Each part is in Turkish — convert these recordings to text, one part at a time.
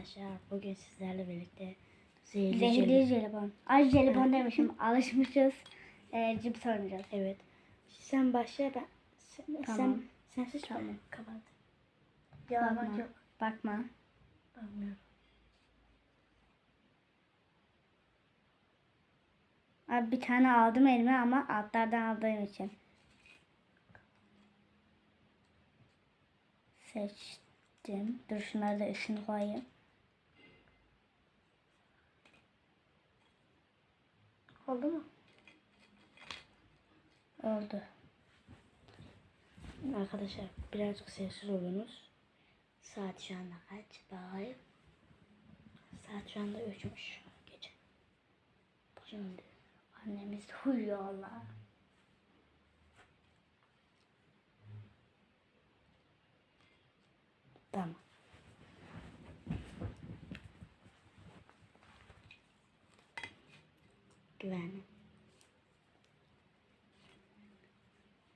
arkadaşlar bugün sizlerle birlikte zehirli, Zehirli jelibon-. Ay jelibon demişim. Alışmışız. Ee, cips oynayacağız. Evet. Sen başla ben sen Tamam. sen sen seç Tamam. ben kapat. Bakma. Bakma. Bakmıyorum. Abi bir tane aldım elime ama altlardan aldığım için. Seçtim. Dur şunları da üstüne koyayım. Oldu mu? Oldu. Arkadaşlar birazcık sessiz olunuz. Saat şu anda kaç? Bakayım. Saat şu anda üçmüş. Gece. Şimdi Annemiz uyuyor Allah. tamam. Güvenli.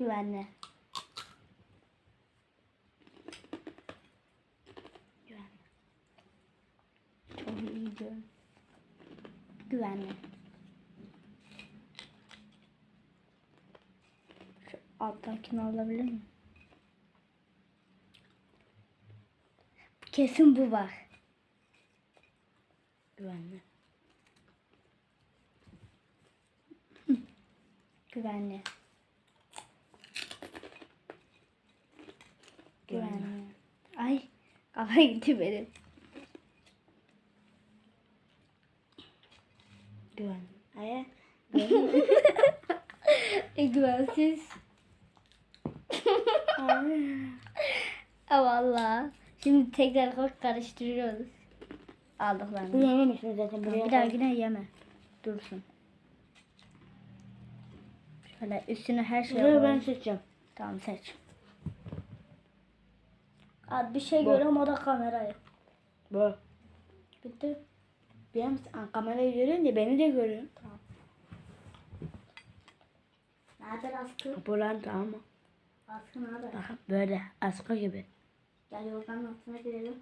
Güvenli. Güvenli. Çok iyi. Güvenli. Şu alttakini alabilir miyim? Kesin bu var. Güvenli. Güvenli. Ay kafa gitti benim. Güvenli. Aya. Güvensiz. Valla. Şimdi tekrar koy karıştırıyoruz. Bu Aldıklarını. yememişsin zaten. Buraya Bir daha koy. yine yeme. Dursun. Şöyle üstüne her şey Buraya ben seçeceğim. Tamam seç. Abi bir şey Bu. görüyorum o da kamerayı. Bu. Bitti. Bir an kamerayı görünce beni de görüyor. Nerede askı? Buradan tamam mı? Askı nerede? Bak böyle askı gibi. Gel yorganın altına girelim.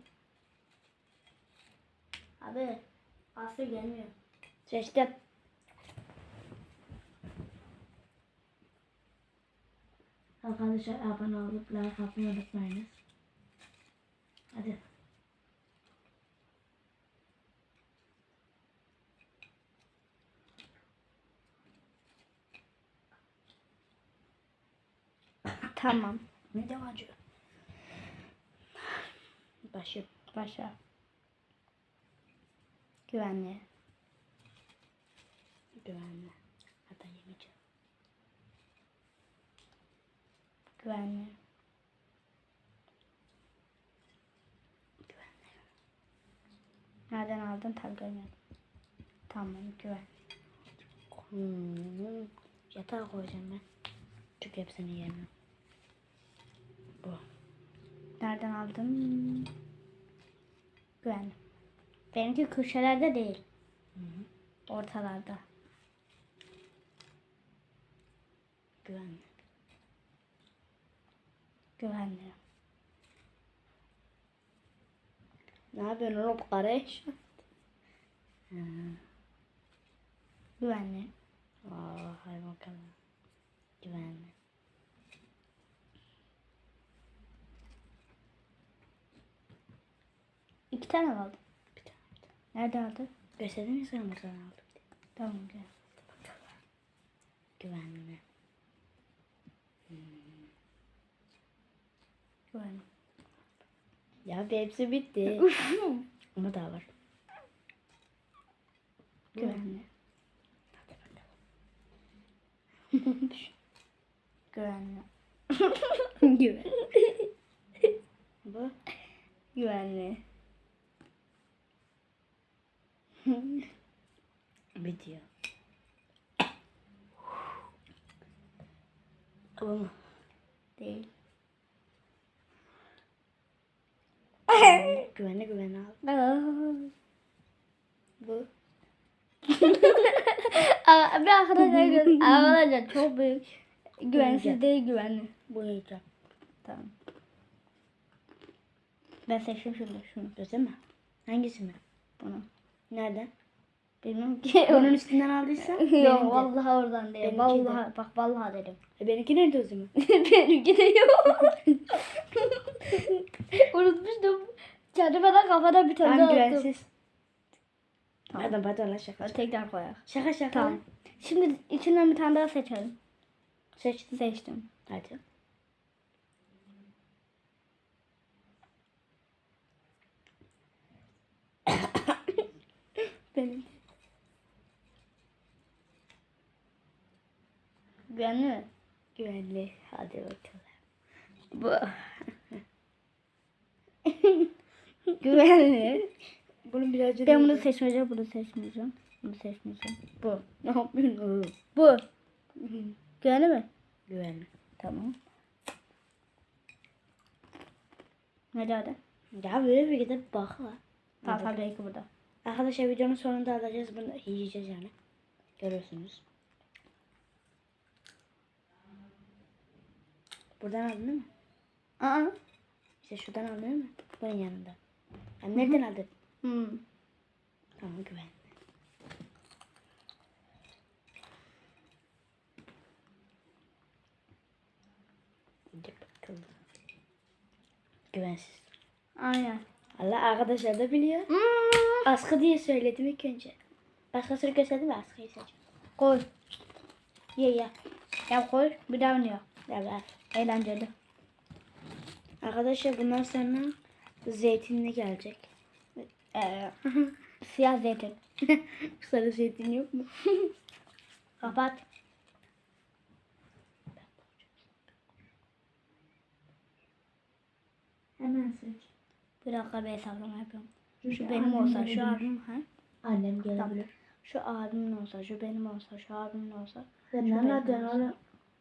Abi askı gelmiyor. Seçtim. Arkadaşlar abone olup like atmayı unutmayınız. Hadi. Tamam. Midem acıyor. Başım. Başla. Güvenli. Güvenli. Hatta yemeyeceğim. Güvenli. Nereden aldın tabi görmedim. Tamam güven. Hmm. Yatağa koyacağım ben. Çünkü hepsini yemem. Bu. Nereden aldın? Güvenli. Benimki köşelerde değil. Hı hı. Ortalarda. Güvenli. Güvenli. Ne yapıyorsun oğlum kardeş? Güvenli. Aa, hay bakalım. Güvenli. İki tane mi aldın? Bir tane. Nereden aldın? Gösterdin mi sen buradan aldım. Tamam gel. Güvenli. Güvenli. Ya hepsi bitti. Ama daha var. Güvenli. Güvenli. Güvenli. Bu. Güvenli. Bitiyor. Mu? Değil. Güvenli güvenli al. Bu. Bir arkadaşlar arkadaşlar çok büyük. Güvensiz değil güvenli. Bu yiyeceğim. Tamam. Ben seçtim şunu şunu. Göster mi? Hangisi mi? Bunu. Nereden? Bilmem ki. Onun üstünden aldıysan Yok vallahi oradan. Benimki Vallahi bak vallahi dedim. E, benimki nerede o zaman? Benimki de yok. Unutmuştum. De kafada bir tane daha attım. güvensiz. Tamam. Pardon pardon lan şaka. Tekrar koyak. Şaka şaka. Tamam. Şimdi içinden bir tane daha seçelim. Seçtim. Seçtim. Hadi. Benim. Güvenli mi? Güvenli. Hadi bakalım. Bu. Güvenli. Bunun birazcık... Ben bunu seçmeyeceğim, bunu seçmeyeceğim. Bunu seçmeyeceğim. Bu. Ne yapıyorsun? Bu. Güvenli mi? Güvenli. Tamam. Hadi hadi. Ya böyle bir gidip bak var. Tamam tamam belki burada. Arkadaşlar videonun sonunda alacağız bunu yiyeceğiz yani. Görüyorsunuz. Buradan aldın değil mi? Aa. İşte şuradan değil mi? Bunun yanında. Yani nereden aldın? Hmm. Tamam güven. Hadi bakalım. Güvensiz. Aynen. Allah arkadaşlar da biliyor. Hmm. Askı diye söyledim ilk önce. Başkasını gösterdim ve askıyı seçtim. Koy. Ye ye. Ya koy. Bir daha oynuyor. Ver. Eğlenceli. Arkadaşlar bundan sonra zeytinli gelecek. Ee, siyah zeytin. Sarı zeytin yok mu? Kapat. Hemen seç. Bir dakika bir hesaplama yapıyorum. Şu benim olsa, şu abim ha? Annem Tamam. gelebilir. Şu abimin olsa, şu benim olsa, şu abimin olsa. Sen Şu ne anlatıyorsun oğlum?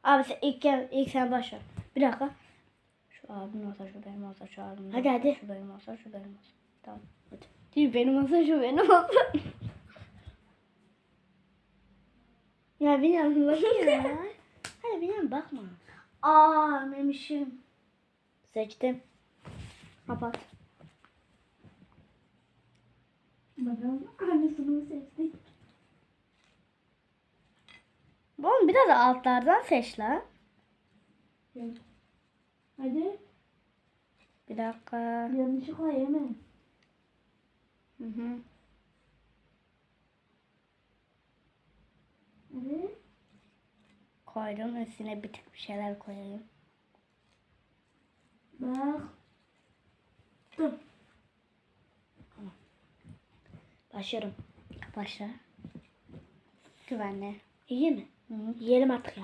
Abi sen ilk, ilk sen başla. Bir dakika. Şu abimin olsa, şu benim olsa, şu abimin Hadi, olsa, hadi. şu benim olsa, şu benim olsa. Tamam. Hadi. Değil benim olsa, şu benim olsa. Ya bilmiyorum bak ya. Hadi bilmiyorum bakma. Aa, memişim. Seçtim. Kapat. Bakalım annesini seçtik. Oğlum biraz da altlardan seç la. Hadi Bir dakika. yanlışlıkla yeme. Hı hı. Hadi. Koydum üstüne bir tık bir şeyler koyayım. Bak. Dur. Başlıyorum. Başla. Güvenli. İyi mi? Hı hı. Yiyelim artık ya.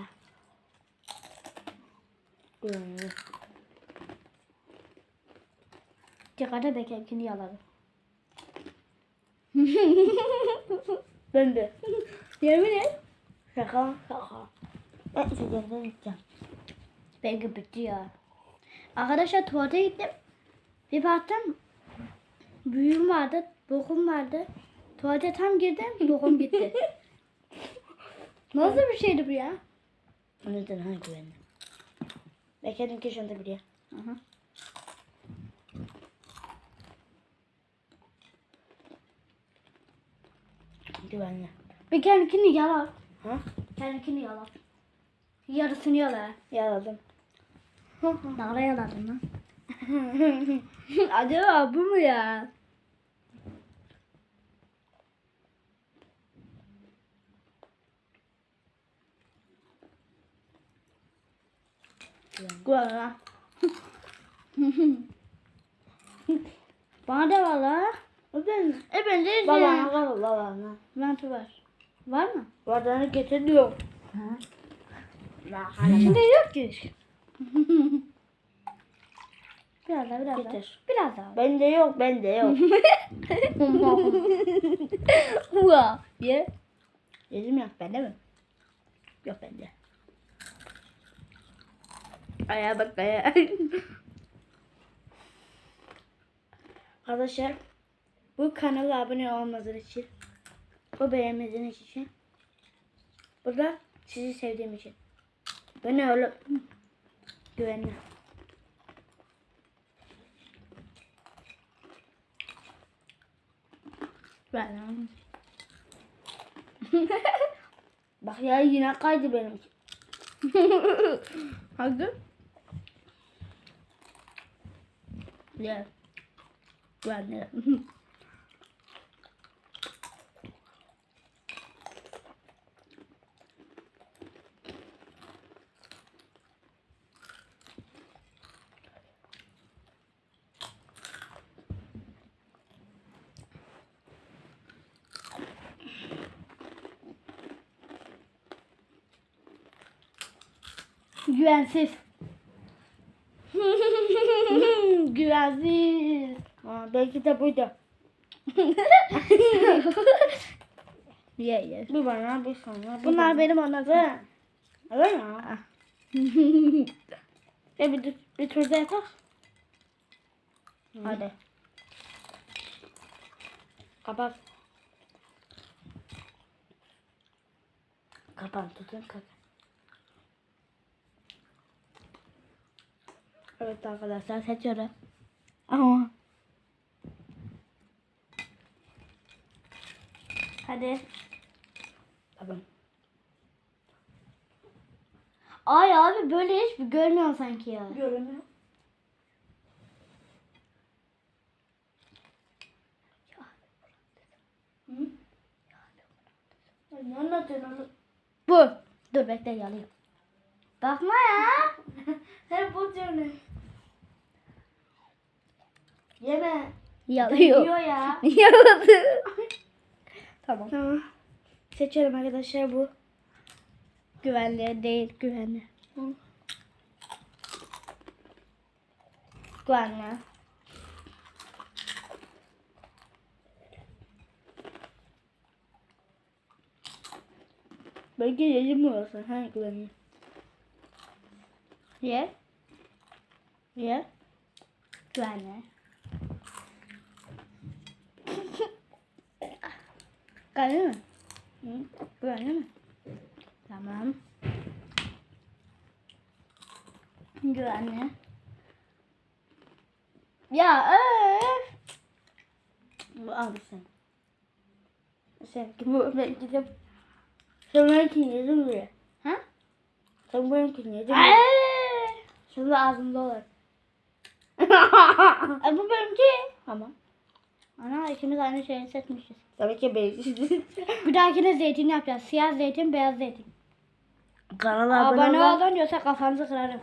Dikkate beklekini yaladım. Ben de. Yemin et. Şaka şaka. Ben içeceğimden içeceğim. Belki bitti ya. Arkadaşlar tuvalete gittim. Bir baktım. Büyüğüm vardı. Bokum vardı. Tuvalete tam girdim. Bokum gitti. Nasıl bir şeydi bu ya? O yüzden ha güvenli. Bekledim ki şunu da biliyor. Hı hı. Güvenli. Bir kendini yala. Ha? Kendini yala. Yarısını yala. Yaladım. Dağda yaladın lan. Acaba bu mu ya? Güzel lan. Bana da var la. O ben. E bence Babana var babana. Mantı var. Var mı? Vardığını getir diyor. İçinde yok ki. biraz daha biraz Getir. daha. Biraz daha. Bende yok bende yok. Ua. Ye. Yedim ya. Bende mi? Yok bende. Ayağa bak ayağa. Arkadaşlar bu kanala abone olmadığınız için o beğenmediğiniz için bu da sizi sevdiğim için. Beni öyle güvenli. Ben Bak ya yine kaydı benimki. Hadi. Ya. Ben de. Güvensiz. Güvensiz. Aa, belki de buydu. Ye ye. Bir bana bir bir Bunlar bana. benim anladım. Evet ya. E bir, bir turda yapar. Hadi. Kapat. Kapan tutun kapan. Evet arkadaşlar seçiyorum. Ama. Hadi. Tamam. Ay abi böyle hiç görmüyorum sanki ya. Görünüyor. Ne anlatıyorsun onu? Bu. Dur bekle yalayım. Bakma ya. Hep bu diyorsun. Yeme. Yalıyor. Yiyor ya. Yaladı. tamam. Tamam. Seçiyorum arkadaşlar bu. Güvenli değil güvenli. Hı. Güvenli. Belki yedim olsun? Ha güvenli. Ye. Ye. Güvenli. Güvenli mi? Hı? Güvenli mi? Tamam. Güvenli. Ya öf. Bu al sen. Sen bu ben gidip sen benimkini yedin mi? Ha? Sen benimkini yedin mi? Ay. Şimdi ağzımda olur. E, bu benimki. Tamam. Ana ikimiz aynı şeyi seçmişiz. Tabii ki benimkisi. Bir dahakine zeytin yapacağız. Siyah zeytin, beyaz zeytin. Kanala Abone abone ol. olun yoksa kafanızı kırarım.